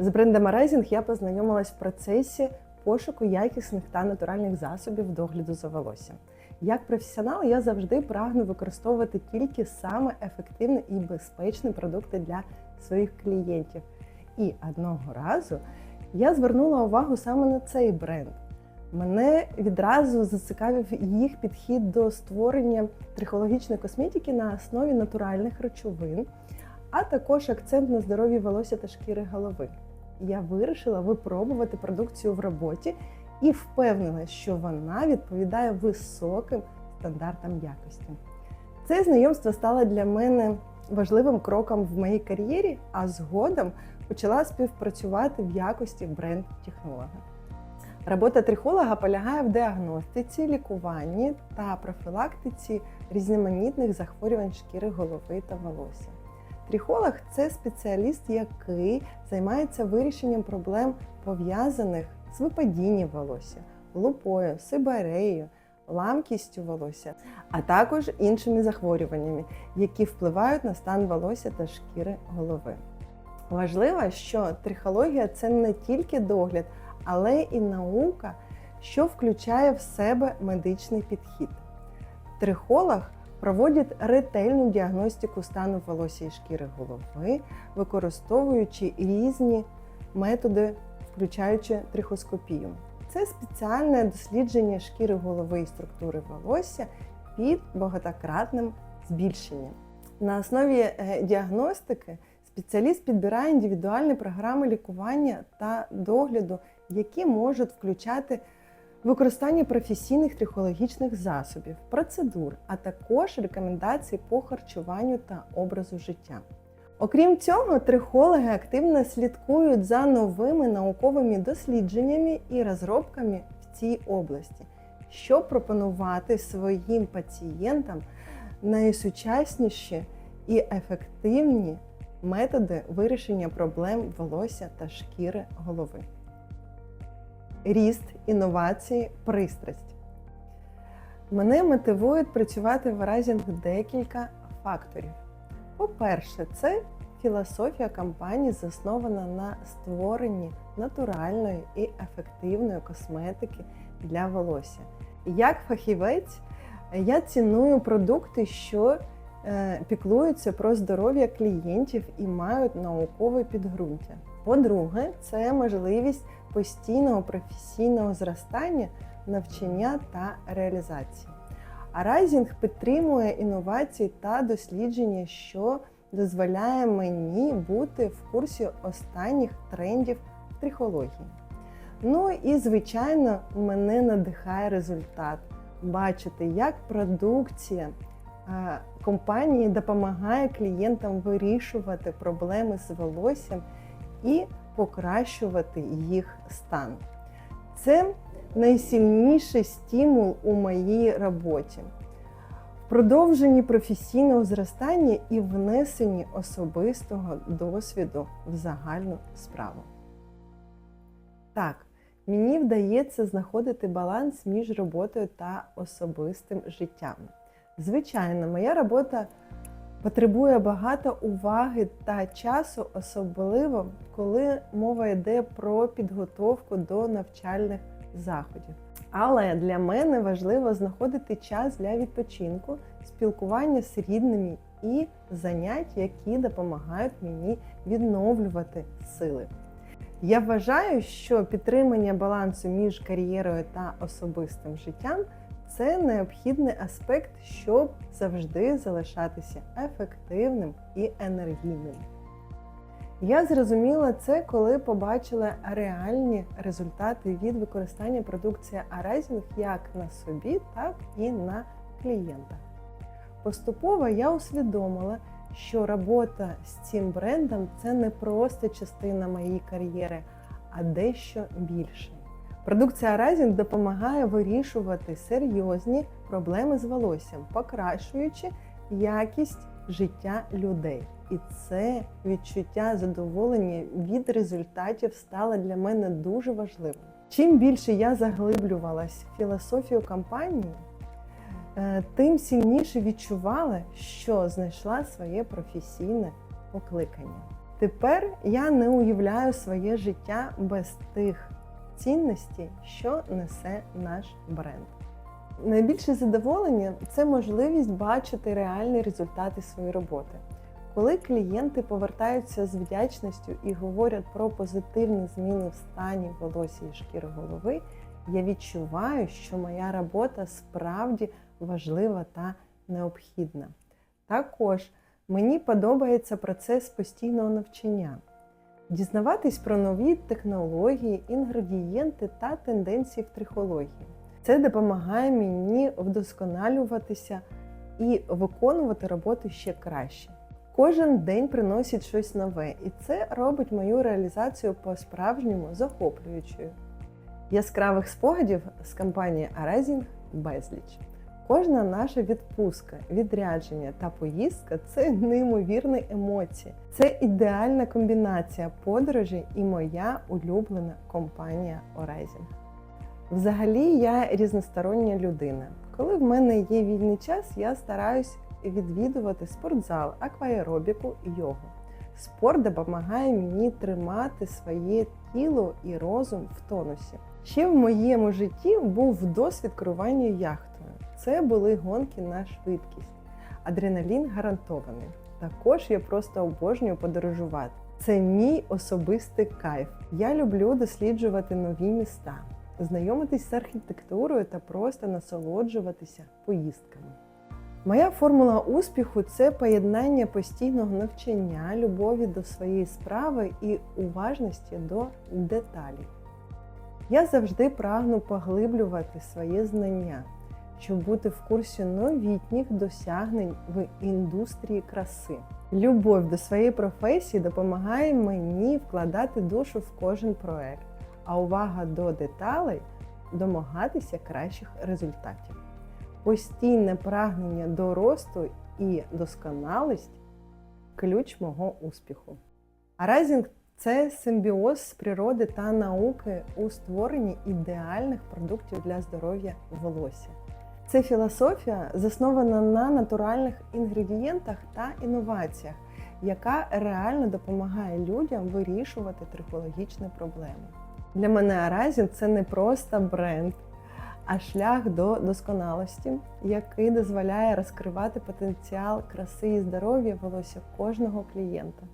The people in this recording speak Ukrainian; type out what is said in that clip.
З брендом Arising я познайомилась в процесі пошуку якісних та натуральних засобів догляду за волоссям. Як професіонал, я завжди прагну використовувати тільки саме ефективні і безпечні продукти для своїх клієнтів. І одного разу я звернула увагу саме на цей бренд. Мене відразу зацікавив їх підхід до створення трихологічної косметики на основі натуральних речовин, а також акцент на здоров'ї волосся та шкіри голови. Я вирішила випробувати продукцію в роботі і впевнена, що вона відповідає високим стандартам якості. Це знайомство стало для мене важливим кроком в моїй кар'єрі, а згодом почала співпрацювати в якості бренд-технолога. Робота трихолога полягає в діагностиці, лікуванні та профілактиці різноманітних захворювань шкіри голови та волосся. Трихолог це спеціаліст, який займається вирішенням проблем, пов'язаних з випадінням волосся, лупою, сибареєю, ламкістю волосся, а також іншими захворюваннями, які впливають на стан волосся та шкіри голови. Важливо, що трихологія це не тільки догляд, але і наука, що включає в себе медичний підхід. Трихолог проводить ретельну діагностику стану волосся і шкіри голови, використовуючи різні методи, включаючи трихоскопію. Це спеціальне дослідження шкіри голови і структури волосся під багатократним збільшенням. На основі е, діагностики спеціаліст підбирає індивідуальні програми лікування та догляду, які можуть включати використання професійних трихологічних засобів, процедур, а також рекомендацій по харчуванню та образу життя. Окрім цього, трихологи активно слідкують за новими науковими дослідженнями і розробками в цій області, щоб пропонувати своїм пацієнтам найсучасніші і ефективні методи вирішення проблем волосся та шкіри голови. Ріст, інновації, пристрасть. Мене мотивують працювати в Rising декілька факторів. По-перше, це філософія компанії заснована на створенні натуральної і ефективної косметики для волосся. Як фахівець, я ціную продукти, що е, піклуються про здоров'я клієнтів і мають наукове підґрунтя. По-друге, це можливість постійного професійного зростання, навчання та реалізації. А Rising підтримує інновації та дослідження, що дозволяє мені бути в курсі останніх трендів в трихології. Ну і, звичайно, мене надихає результат бачити, як продукція компанії допомагає клієнтам вирішувати проблеми з волоссям і покращувати їх стан. Це найсильніший стимул у моїй роботі. Продовженні професійного зростання і внесенні особистого досвіду в загальну справу. Так, мені вдається знаходити баланс між роботою та особистим життям. Звичайно, моя робота потребує багато уваги та часу, особливо коли мова йде про підготовку до навчальних заходів. Але для мене важливо знаходити час для відпочинку, спілкування з рідними і занять, які допомагають мені відновлювати сили. Я вважаю, що підтримання балансу між кар'єрою та особистим життям це необхідний аспект, щоб завжди залишатися ефективним і енергійним. Я зрозуміла це, коли побачила реальні результати від використання продукції Arising як на собі, так і на клієнтах. Поступово я усвідомила, що робота з цим брендом це не просто частина моєї кар'єри, а дещо більше. Продукція Rising допомагає вирішувати серйозні проблеми з волоссям, покращуючи якість життя людей. І це відчуття задоволення від результатів стало для мене дуже важливим. Чим більше я заглиблювалась в філософію компанії, е, тим сильніше відчувала, що знайшла своє професійне покликання. Тепер я не уявляю своє життя без тих цінностей, що несе наш бренд. Найбільше задоволення це можливість бачити реальні результати своєї роботи. Коли клієнти повертаються з вдячністю і говорять про позитивні зміни в стані волосся і шкіри голови, я відчуваю, що моя робота справді важлива та необхідна. Також мені подобається процес постійного навчання, дізнаватись про нові технології, інгредієнти та тенденції в трихології. Це допомагає мені вдосконалюватися і виконувати роботу ще краще. Кожен день приносить щось нове, і це робить мою реалізацію по-справжньому захоплюючою. Яскравих спогадів з компанії Arising безліч. Кожна наша відпустка, відрядження та поїздка це неймовірні емоції. Це ідеальна комбінація подорожі і моя улюблена компанія Horizon. Взагалі, я різностороння людина. Коли в мене є вільний час, я стараюсь відвідувати спортзал, акваеробіку і йогу. Спорт допомагає мені тримати своє тіло і розум в тонусі. Ще в моєму житті був досвід керування яхтою. Це були гонки на швидкість. Адреналін гарантований. Також я просто обожнюю подорожувати. Це мій особистий кайф. Я люблю досліджувати нові міста, знайомитись з архітектурою та просто насолоджуватися поїздками. Моя формула успіху це поєднання постійного навчання, любові до своєї справи і уважності до деталей. Я завжди прагну поглиблювати своє знання, щоб бути в курсі новітніх досягнень в індустрії краси. Любов до своєї професії допомагає мені вкладати душу в кожен проект, а увага до деталей домагатися кращих результатів. Постійне прагнення до росту і досконалість ключ мого успіху. А райзінг це симбіоз природи та науки у створенні ідеальних продуктів для здоров'я волосся. Це філософія заснована на натуральних інгредієнтах та інноваціях, яка реально допомагає людям вирішувати трихологічні проблеми. Для мене Аразін це не просто бренд, а шлях до досконалості, який дозволяє розкривати потенціал краси і здоров'я волосся кожного клієнта.